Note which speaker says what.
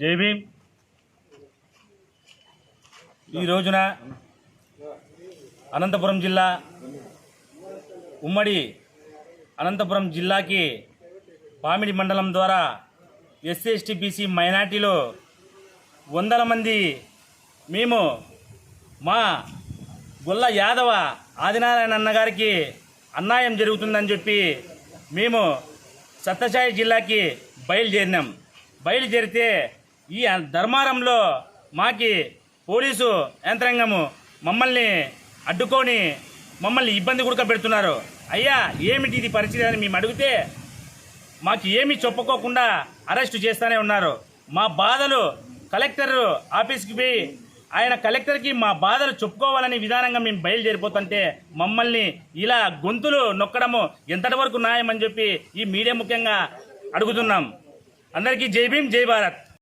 Speaker 1: జై భీమ్. ఈ రోజున అనంతపురం జిల్లా ఉమ్మడి అనంతపురం జిల్లాకి పామిడి మండలం ద్వారా ఎస్సీ ఎస్టీ బీసీ మైనార్టీలో వందల మంది మేము మా గొల్ల యాదవ ఆదినారాయణ అన్నగారికి అన్యాయం జరుగుతుందని చెప్పి మేము సత్యసాయి జిల్లాకి బయలుదేరినాం. బయలుదేరితే ఈ ధర్మారంలో మాకి పోలీసు యంత్రాంగము మమ్మల్ని అడ్డుకొని మమ్మల్ని ఇబ్బంది కుడకబెడుతున్నారు అయ్యా ఏమిటి ఇది పరిస్థితి అని మేము అడిగితే మాకు ఏమీ చెప్పుకోకుండా అరెస్టు చేస్తూనే ఉన్నారు. మా బాధలు కలెక్టర్ ఆఫీస్కి పోయి ఆయన కలెక్టర్కి మా బాధలు చెప్పుకోవాలని విధానంగా మేము బయలుదేరిపోతుంటే మమ్మల్ని ఇలా గొంతులు నొక్కడము ఎంతటి వరకు న్యాయం అని చెప్పి ఈ మీడియా ముఖ్యంగా అడుగుతున్నాం. అందరికీ జై భీమ్ జై భారత్.